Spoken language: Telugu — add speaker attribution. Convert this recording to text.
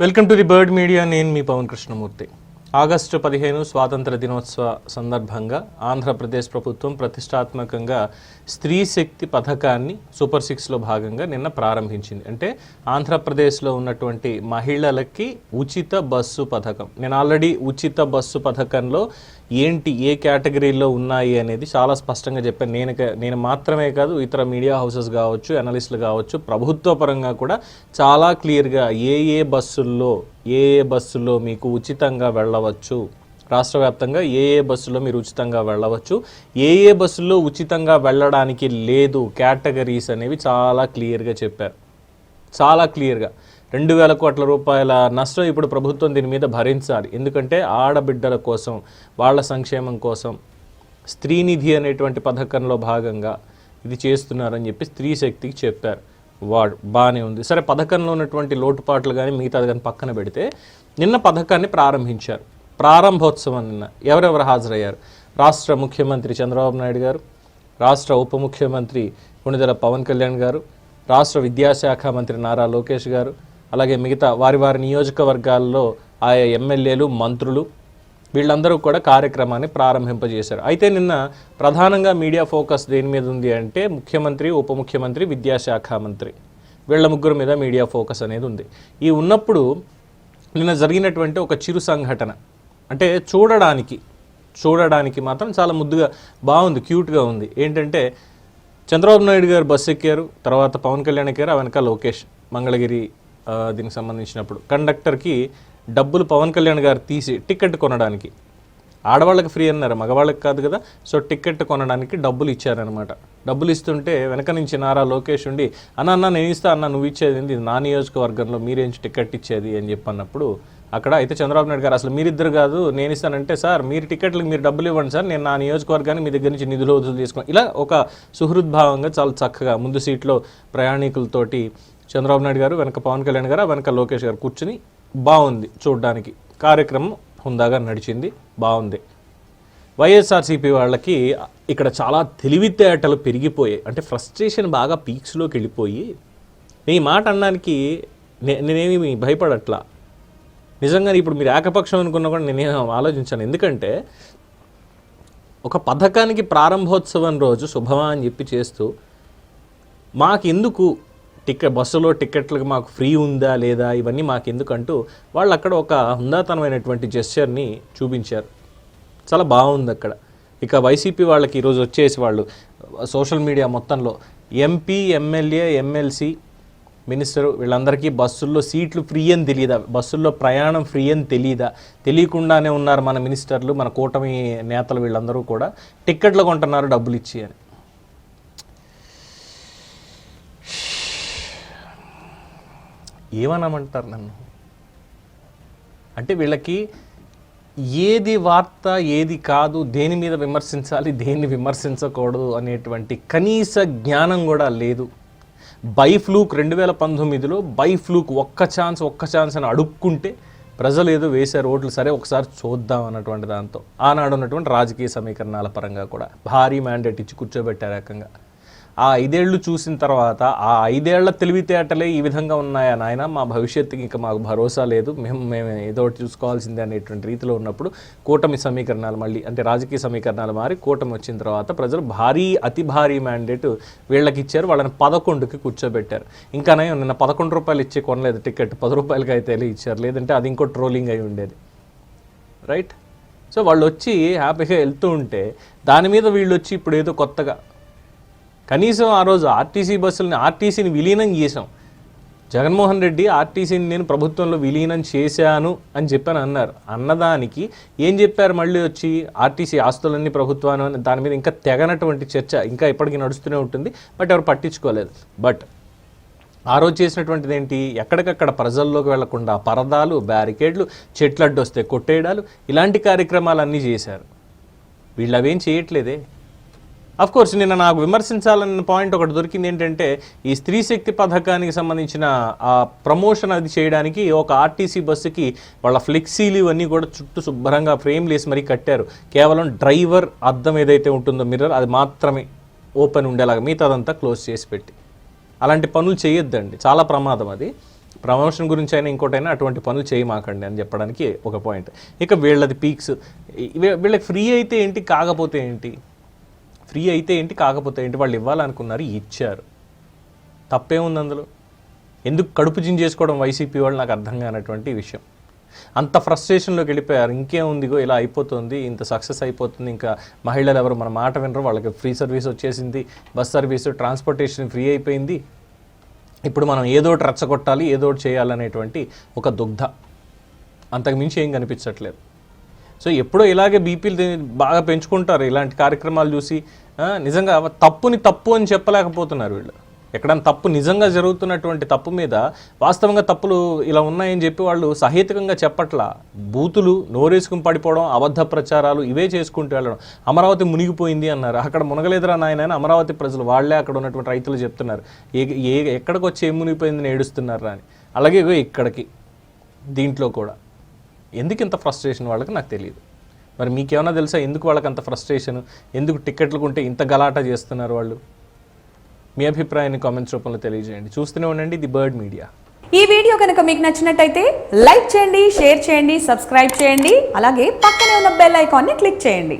Speaker 1: Welcome to the bird media. నేను మీ పవన్ కృష్ణమూర్తి. ఆగస్టు పదిహేను స్వాతంత్ర దినోత్సవ సందర్భంగా ఆంధ్రప్రదేశ్ ప్రభుత్వం ప్రతిష్టాత్మకంగా స్త్రీ శక్తి పథకాన్ని సూపర్ సిక్స్లో భాగంగా నిన్న ప్రారంభించింది. అంటే ఆంధ్రప్రదేశ్లో ఉన్నటువంటి మహిళలకి ఉచిత బస్సు పథకం. నేను ఆల్రెడీ ఉచిత బస్సు పథకంలో ఏంటి ఏ కేటగిరీలో ఉన్నాయి అనేది చాలా స్పష్టంగా చెప్పాను. నేను నేను మాత్రమే కాదు ఇతర మీడియా హౌసెస్ కావచ్చు అనలిస్టులు కావచ్చు ప్రభుత్వ పరంగా కూడా చాలా క్లియర్గా ఏ ఏ బస్సుల్లో ఏ ఏ బస్సులో మీకు ఉచితంగా వెళ్ళవచ్చు? రాష్ట్ర వ్యాప్తంగా ఏ ఏ బస్సులో మీరు ఉచితంగా వెళ్ళవచ్చు? ఏ ఏ బస్సులో ఉచితంగా వెళ్ళడానికి లేదు కేటగిరీస్ అనేవి చాలా క్లియర్గా చెప్పారు. చాలా క్లియర్గా. రెండు వేల కోట్ల రూపాయల నష్టం ఇప్పుడు ప్రభుత్వం దీని మీద భరించాలి. ఎందుకంటే ఆడబిడ్డల కోసం వాళ్ళ సంక్షేమం కోసం స్త్రీనిధి అనేటువంటి పథకంలో భాగంగా ఇది చేస్తున్నారని చెప్పి స్త్రీ శక్తికి చెప్పారు. వాడు బాగానే ఉంది. సరే పథకంలో ఉన్నటువంటి లోటుపాట్లు కానీ మిగతాది కానీ పక్కన పెడితే నిన్న పథకాన్ని ప్రారంభించారు. ప్రారంభోత్సవం నిన్న. ఎవరెవరు హాజరయ్యారు? రాష్ట్ర ముఖ్యమంత్రి చంద్రబాబు నాయుడు గారు రాష్ట్ర ఉప ముఖ్యమంత్రి కొణిదెల పవన్ కళ్యాణ్ గారు రాష్ట్ర విద్యాశాఖ మంత్రి నారా లోకేష్ గారు అలాగే మిగతా వారి వారి నియోజకవర్గాల్లో ఆయా ఎమ్మెల్యేలు మంత్రులు వీళ్ళందరూ కూడా కార్యక్రమాన్ని ప్రారంభింపజేశారు. అయితే నిన్న ప్రధానంగా మీడియా ఫోకస్ దేని మీద ఉంది అంటే ముఖ్యమంత్రి ఉప ముఖ్యమంత్రి విద్యాశాఖ మంత్రి. వీళ్ళ ముగ్గురు మీద మీడియా ఫోకస్ అనేది ఉంది. ఈ ఉన్నప్పుడు నిన్న జరిగినటువంటి ఒక చిరు సంఘటన. అంటే చూడడానికి చూడడానికి మాత్రం చాలా ముద్దుగా బాగుంది క్యూట్గా ఉంది. ఏంటంటే చంద్రబాబు నాయుడు గారు బస్సు ఎక్కారు తర్వాత పవన్ కళ్యాణ్ ఎక్కారు ఆ వెనక లోకేష్ మంగళగిరి దీనికి సంబంధించినప్పుడు. కండక్టర్కి డబ్బులు పవన్ కళ్యాణ్ గారు తీసి టికెట్ కొనడానికి. ఆడవాళ్ళకి ఫ్రీ అన్నారు మగవాళ్ళకి కాదు కదా. సో టికెట్ కొనడానికి డబ్బులు ఇచ్చారనమాట డబ్బులు ఇస్తుంటే వెనక నుంచి నారా లోకేష్ ఉండి అన్న అన్న నేను ఇస్తా అన్న నువ్వు ఇచ్చేది ఏంది? ఇది నా నియోజకవర్గంలో మీరేం టికెట్ ఇచ్చేది? అని చెప్పన్నప్పుడు అక్కడ అయితే చంద్రబాబు నాయుడు గారు అసలు మీరిద్దరు కాదు నేను ఇస్తానంటే సార్ మీరు టికెట్లకు మీరు డబ్బులు ఇవ్వండి సార్ నేను నా నియోజకవర్గాన్ని మీ దగ్గర నుంచి నిధులు వదులు తీసుకుని ఇలా ఒక సుహృద్భావంగా చాలా చక్కగా ముందు సీట్లో ప్రయాణికులతోటి చంద్రబాబు నాయుడు గారు వెనక పవన్ కళ్యాణ్ గారు వెనక లోకేష్ గారు కూర్చుని బాగుంది చూడడానికి. కార్యక్రమం హుందాగా నడిచింది బాగుంది. వైఎస్ఆర్సీపీ వాళ్ళకి ఇక్కడ చాలా తెలివితేటలు పెరిగిపోయాయి. అంటే ఫ్రస్ట్రేషన్ బాగా పీక్స్లోకి వెళ్ళిపోయి నేను ఈ మాట అనడానికి నే- నేనేమి భయపడట్లా? నిజంగా ఇప్పుడు మీరు ఏకపక్షం అనుకున్నా కూడా నేనేం ఆలోచించాను. ఎందుకంటే ఒక పథకానికి ప్రారంభోత్సవం రోజు శుభమా అని చెప్పి చేస్తూ మాకెందుకు టికెట్ బస్సులో టికెట్లకు మాకు ఫ్రీ ఉందా లేదా ఇవన్నీ మాకు ఎందుకంటూ వాళ్ళు అక్కడ ఒక హుందాతనమైనటువంటి జెస్చర్ని చూపించారు. చాలా బాగుంది అక్కడ ఇక వైసీపీ వాళ్ళకి ఈరోజు వచ్చేసి వాళ్ళు సోషల్ మీడియా మొత్తంలో ఎంపీ ఎమ్మెల్యే ఎమ్మెల్సీ మినిస్టర్ వీళ్ళందరికీ బస్సుల్లో సీట్లు ఫ్రీ అని తెలియదా బస్సుల్లో ప్రయాణం ఫ్రీ అని తెలియదా తెలియకుండానే ఉన్నారు మన మినిస్టర్లు మన కూటమి నేతలు వీళ్ళందరూ కూడా. టిక్కెట్లు కొంటున్నారు డబ్బులు ఇచ్చి అని. ఏమనమంటారు నన్ను? అంటే వీళ్ళకి ఏది వార్త ఏది కాదు దేని మీద విమర్శించాలి దేన్ని విమర్శించకూడదు అనేటువంటి కనీస జ్ఞానం కూడా లేదు. బై ఫ్లూక్ రెండు వేల పంతొమ్మిదిలో బై ఫ్లూక్ ఒక్క ఛాన్స్ ఒక్క ఛాన్స్ అని అడుక్కుంటే ప్రజలు ఏదో వేశారు ఓట్లు సరే ఒకసారి చూద్దాం అన్నటువంటి దాంతో. ఆనాడు ఉన్నటువంటి రాజకీయ సమీకరణాల పరంగా కూడా భారీ మ్యాండేట్ ఇచ్చి కూర్చోబెట్టారు రకంగా. ఆ ఐదేళ్ళు చూసిన తర్వాత ఆ ఐదేళ్ళ తెలివితేటలే ఈ విధంగా ఉన్నాయా నాయన? మా భవిష్యత్తుకి ఇంకా మాకు భరోసా లేదు. మేము మేము ఏదో ఒకటి చూసుకోవాల్సిందే అనేటువంటి రీతిలో ఉన్నప్పుడు కూటమి సమీకరణాలు మళ్ళీ అంటే రాజకీయ సమీకరణాలు మారి కూటమి వచ్చిన తర్వాత ప్రజలు భారీ అతి భారీ మ్యాండేట్ వీళ్ళకి ఇచ్చారు వాళ్ళని పదకొండుకి కూర్చోబెట్టారు. ఇంకా నిన్న పదకొండు రూపాయలు ఇచ్చి కొనలేదు టికెట్. పది రూపాయలకి అయితే ఇచ్చారు. లేదంటే అది ఇంకో ట్రోలింగ్ అయి ఉండేది. రైట్ సో వాళ్ళు వచ్చి హ్యాపీగా వెళ్తూ ఉంటే దాని మీద వీళ్ళు వచ్చి ఇప్పుడు ఏదో కొత్తగా కనీసం ఆ రోజు ఆర్టీసీ బస్సులని ఆర్టీసీని విలీనం చేశాం. జగన్మోహన్ రెడ్డి ఆర్టీసీని నేను ప్రభుత్వంలో విలీనం చేశాను అని చెప్పని అన్నారు. అన్నదానికి ఏం చెప్పారు మళ్ళీ వచ్చి ఆర్టీసీ ఆస్తులన్నీ ప్రభుత్వాన్ని అని దాని మీద ఇంకా తెగనటువంటి చర్చ ఇంకా ఇప్పటికీ నడుస్తూనే ఉంటుంది బట్ ఎవరు పట్టించుకోలేదు. బట్ ఆ రోజు చేసినటువంటిది ఏంటి? ఎక్కడికక్కడ ప్రజల్లోకి వెళ్ళకుండా పరదాలు బ్యారికేడ్లు చెట్లు అడ్డొస్తే కొట్టేయడాలు ఇలాంటి కార్యక్రమాలన్నీ చేశారు. వీళ్ళు అవేం చేయట్లేదే? అఫ్ కోర్స్ నిన్న నాకు విమర్శించాలన్న పాయింట్ ఒకటి దొరికింది ఏంటంటే ఈ స్త్రీ శక్తి పథకానికి సంబంధించిన ఆ ప్రమోషన్ అది చేయడానికి ఒక ఆర్టీసీ బస్సుకి వాళ్ళ ఫ్లెక్సీలు ఇవన్నీ కూడా చుట్టూ శుభ్రంగా ఫ్రేమ్లు వేసి మరీ కట్టారు. కేవలం డ్రైవర్ అద్దం ఏదైతే ఉంటుందో మిర్రర్ అది మాత్రమే ఓపెన్ ఉండేలాగా మిగతాదంతా క్లోజ్ చేసి పెట్టి. అలాంటి పనులు చేయొద్దండి. చాలా ప్రమాదం అది. ప్రమోషన్ గురించి అయినా ఇంకోటైనా అటువంటి పనులు చేయమాకండి అని చెప్పడానికి ఒక పాయింట్ ఇక వీళ్ళది పీక్స్ వీళ్ళకి ఫ్రీ అయితే ఏంటి కాకపోతే ఏంటి? ఫ్రీ అయితే ఏంటి కాకపోతే ఏంటి వాళ్ళు ఇవ్వాలనుకున్నారు ఇచ్చారు. తప్పేముంది అందులో? ఎందుకు కడుపు జింజేసుకోవడం వైసీపీ వాళ్ళు నాకు అర్థం కానటువంటి విషయం. అంత ఫ్రస్ట్రేషన్లోకి వెళ్ళిపోయారు ఇంకేముందిగో ఇలా అయిపోతుంది ఇంత సక్సెస్ అయిపోతుంది ఇంకా మహిళలు ఎవరు మన మాట వినరు వాళ్ళకి ఫ్రీ సర్వీస్ వచ్చేసింది బస్ సర్వీస్ ట్రాన్స్పోర్టేషన్ ఫ్రీ అయిపోయింది. ఇప్పుడు మనం ఏదో ఒకటి రెచ్చగొట్టాలి ఏదో ఒకటి చేయాలనేటువంటి ఒక దుగ్ధ. అంతకు మించి ఏం కనిపించట్లేదు. సో ఎప్పుడో ఇలాగే బీపీలు బాగా పెంచుకుంటారు. ఇలాంటి కార్యక్రమాలు చూసి నిజంగా తప్పుని తప్పు అని చెప్పలేకపోతున్నారు వీళ్ళు. ఎక్కడైనా తప్పు నిజంగా జరుగుతున్నటువంటి తప్పు మీద వాస్తవంగా తప్పులు ఇలా ఉన్నాయని చెప్పి వాళ్ళు సహేతుకంగా చెప్పట్లా. బూతులు నోరేసుకుని పడిపోవడం అబద్ధ ప్రచారాలు ఇవే చేసుకుంటూ వెళ్ళడం. అమరావతి మునిగిపోయింది అన్నారు. అక్కడ మునగలేదురా నాయన అమరావతి ప్రజలు వాళ్ళే అక్కడ ఉన్నటువంటి రైతులు చెప్తున్నారు. ఏ ఏ ఎక్కడికి వచ్చి ఏం మునిగిపోయిందని ఏడుస్తున్నారా అని. అలాగే ఇక్కడికి దీంట్లో కూడా. ఎందుకు ఇంత ఫ్రస్ట్రేషన్ వాళ్ళకి నాకు తెలియదు మరి మీకేమైనా తెలుసా ఎందుకు వాళ్ళకి అంత ఫ్రస్ట్రేషన్ ఎందుకు టికెట్లు కొంటే ఇంత గలాట చేస్తున్నారు వాళ్ళు? మీ అభిప్రాయాన్ని కామెంట్స్ రూపంలో తెలియజేయండి. చూస్తూనే ఉండండి ది బర్డ్ మీడియా.
Speaker 2: ఈ వీడియో కనుక మీకు నచ్చినట్టయితే లైక్ చేయండి షేర్ చేయండి సబ్స్క్రైబ్ చేయండి. అలాగే పక్కనే ఉన్న బెల్ ఐకాన్ని క్లిక్ చేయండి.